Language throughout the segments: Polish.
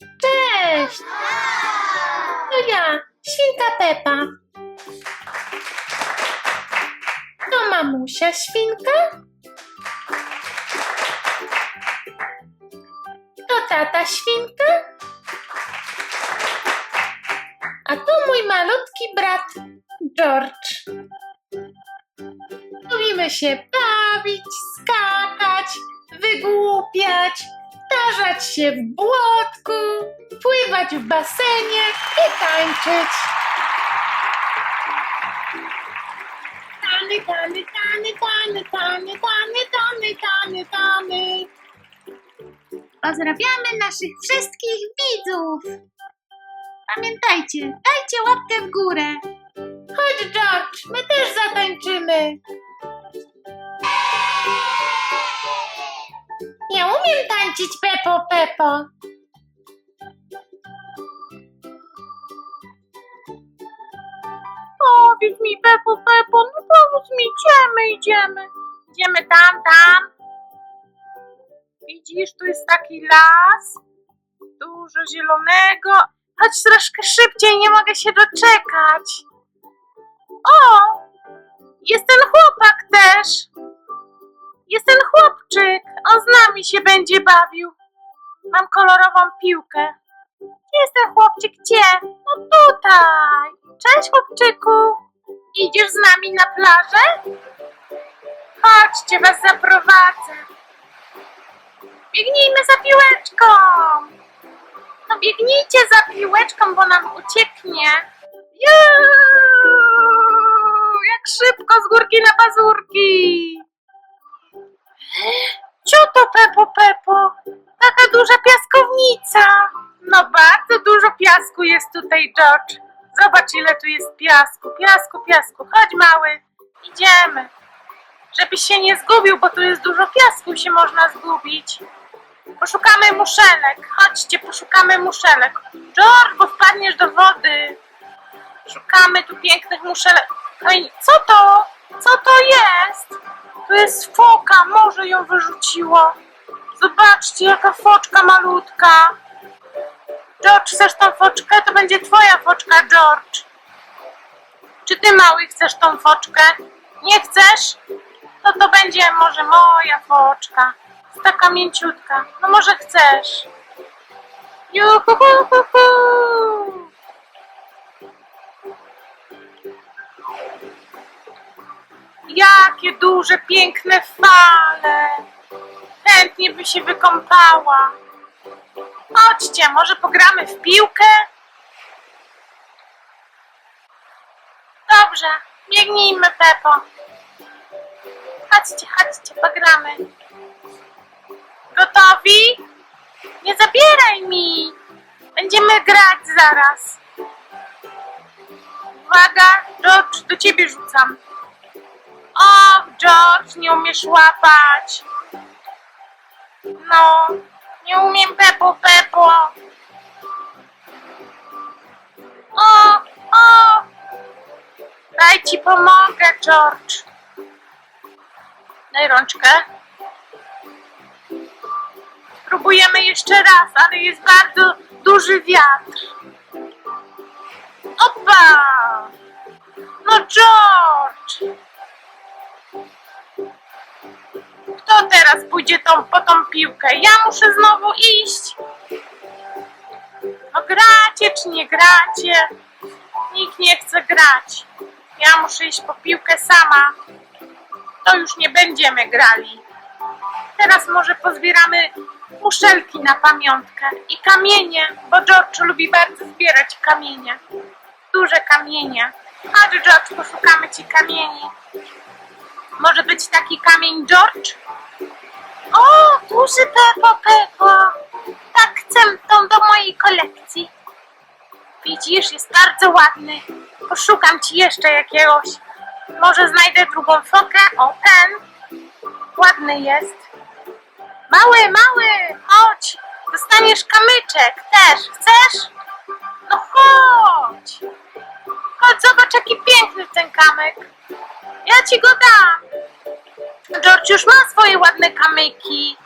Cześć! To ja, świnka Pepa. To mamusia świnka. To tata świnka. A to mój malutki brat George. Lubimy się bawić, skakać, wygłupiać, tarzać się w błotku, pływać w basenie i tańczyć. Tany, tany, tany, tany, tany, tany, tany, tany, tany. Pozdrawiamy naszych wszystkich widzów. Pamiętajcie, dajcie łapkę w górę. Chodź, George, my też zatańczymy. Ja umiem tańczyć Pepo Pepo. Powiedz mi Pepo Pepo, no powiedz mi, idziemy, idziemy. Idziemy tam, tam. Widzisz, tu jest taki las. Dużo zielonego. Chodź troszkę szybciej, nie mogę się doczekać. O! Jest ten chłopak też. Jest ten chłopczyk. On z nami się będzie bawił. Mam kolorową piłkę. Jest ten chłopczyk? Gdzie? No tutaj. Cześć chłopczyku. Idziesz z nami na plażę? Chodźcie, was zaprowadzę. Biegnijmy za piłeczką. No biegnijcie za piłeczką, bo nam ucieknie. Juuu, jak szybko z górki na pazurki. Piaskownica. No bardzo dużo piasku jest tutaj, George. Zobacz ile tu jest piasku, piasku, piasku. Chodź mały, idziemy. Żebyś się nie zgubił, bo tu jest dużo piasku się można zgubić. Poszukamy muszelek. Chodźcie, poszukamy muszelek. George, bo wpadniesz do wody. Szukamy tu pięknych muszelek. Oj, co to? Co to jest? To jest foka, może ją wyrzuciło. Zobaczcie, jaka foczka malutka. George, chcesz tą foczkę? To będzie twoja foczka, George. Czy ty, mały, chcesz tą foczkę? Nie chcesz? To to będzie może moja foczka. Taka mięciutka. No może chcesz. Juhuhuhuhu. Jakie duże, piękne fale. Chętnie by się wykąpała. Chodźcie, może pogramy w piłkę? Dobrze, biegnijmy, Pepo. Chodźcie, chodźcie, pogramy. Gotowi? Nie zabieraj mi. Będziemy grać zaraz. Uwaga, George, do ciebie rzucam. O, George, nie umiesz łapać. No, nie umiem Pepo Pepo. O, o. Daj ci pomogę, George. Daj rączkę. Spróbujemy jeszcze raz, ale jest bardzo duży wiatr. Opa! No George! Pójdzie tą, po tą piłkę? Ja muszę znowu iść. No gracie czy nie gracie? Nikt nie chce grać. Ja muszę iść po piłkę sama. To już nie będziemy grali. Teraz może pozbieramy muszelki na pamiątkę i kamienie, bo George lubi bardzo zbierać kamienie. Duże kamienie. Chodź George, poszukamy ci kamieni. Może być taki kamień George? O, duży Pepo Pepo. Tak chcę tą do mojej kolekcji. Widzisz, jest bardzo ładny. Poszukam ci jeszcze jakiegoś. Może znajdę drugą fokę. O, ten. Ładny jest. Mały, mały, chodź. Dostaniesz kamyczek też. Chcesz? No chodź. Chodź, zobacz jaki piękny ten kamyk. Ja ci go dam. Już ma swoje ładne kamyki.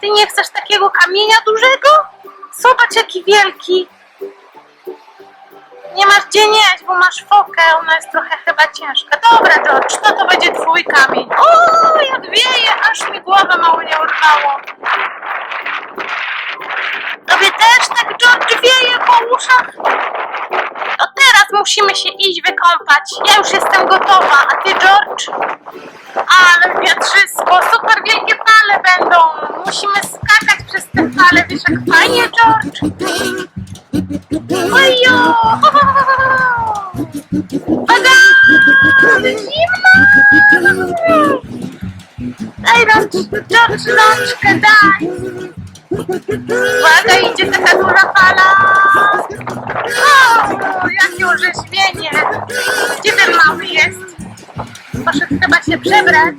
Ty nie chcesz takiego kamienia dużego? Zobacz jaki wielki. Nie masz gdzie nieść, bo masz fokę, ona jest trochę chyba ciężka. Dobra, George, no to będzie twój kamień. O, jak wieje, aż mi głowę mało nie urwało. Tobie też tak, George, wieje po uszach? To teraz musimy się iść wykąpać. Ja już jestem gotowa, a ty, George? Ale wiatrzysko, super wielkie fale będą. Musimy skakać przez te fale, wiesz jak fajnie, George? Ojo! Uwaga! Zimno! Daj George, rączkę, daj! Uwaga, idzie taka duża fala! O, jakie orzeźwienie! Gdzie ten mały jest? Poszedł chyba się przebrać.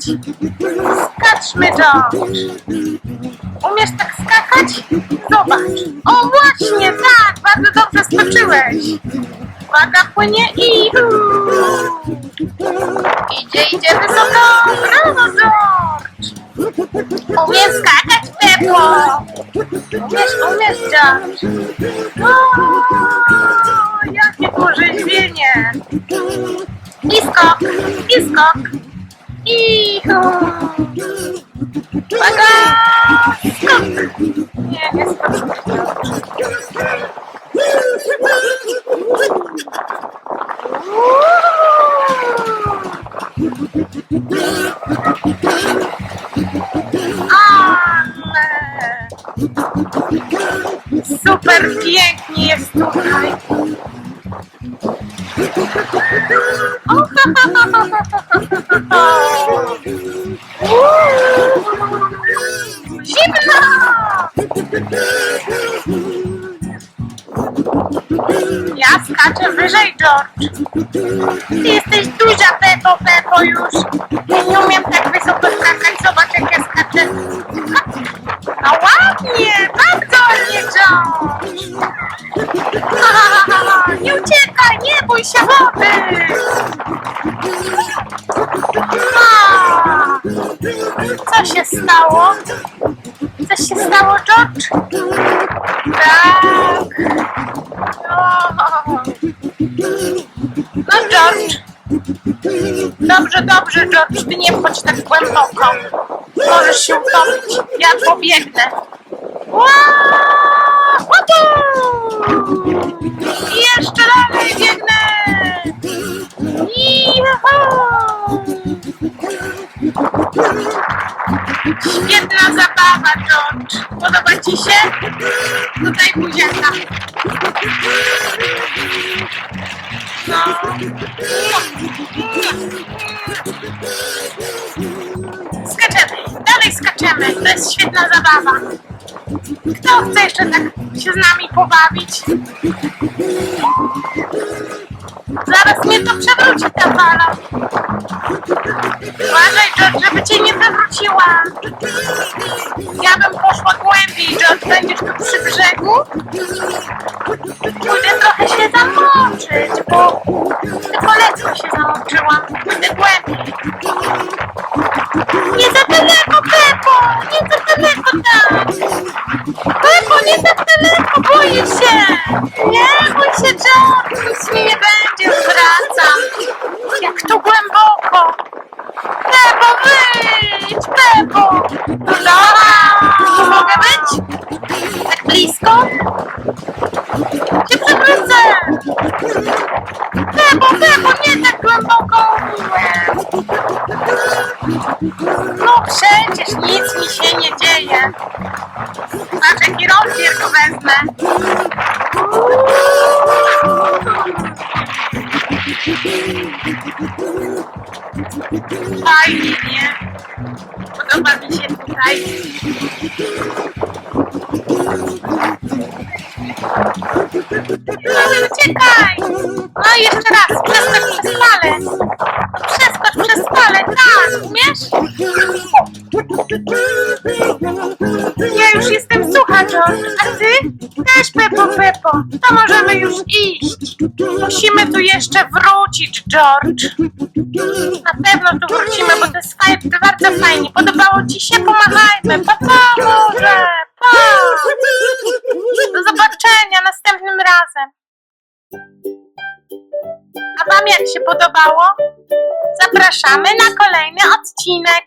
Skaczmy, George! Umiesz tak skakać? Zobacz. O, właśnie, tak, bardzo dobrze skoczyłeś. Uwaga, płynie i... Idzie, idzie wysoko. Brawo, George. Umiem skakać, Pepo. Umiesz, umiesz, George. O, jakie orzeźwienie. I skok, i skok. Nie, nie super pięknie jest tutaj. O, ha, ha, ha, Ja skaczę wyżej, George. Ty jesteś duża, Pepo, Pepo już. Ja nie umiem tak wysoko skakać. Zobacz, jak ja skaczę. No ładnie, bardzo ładnie, George. Ha. Nie uciekaj, nie bój się wody. A, Co się stało? Co się stało, George? Tak. No, George. Dobrze, dobrze, George, ty nie wchodź tak głęboko. Możesz się utopić. Ja pobiegnę. I jeszcze dalej biegnę. Iho! Świetna zabawa, George. Podoba ci się? Tutaj buziaka. No. Skaczemy, dalej skaczemy. To jest świetna zabawa. Kto chce jeszcze tak się z nami pobawić? Zaraz mnie to przewróci ta fala. Uważaj, George, żeby cię nie przewróciła. Ja bym poszła głębiej, George. Będziesz tu przy brzegu? Pójdę trochę się zamoczyć, bo tylko lekko się zamoczyłam. Pójdę głębiej. Dobra, tu mogę być? Tak blisko? Cię przewrócę! Pepo, Pepo, nie tak głęboko! No przecież nic mi się nie dzieje. Patrz jaki rozmiar to wezmę. Fajnie, nie? Się tutaj. No uciekaj! No i jeszcze raz, przeskocz przez. No przeskocz przez falę, tak, umiesz? A ty? Też, Pepo, po Pepo, to możemy już iść. Musimy tu jeszcze wrócić, George. Na pewno tu wrócimy, bo to jest faj- bardzo fajnie. Podobało ci się? Pomachajmy. Pa, pa, może. Pa. Do zobaczenia następnym razem. A wam jak się podobało? Zapraszamy na kolejny odcinek.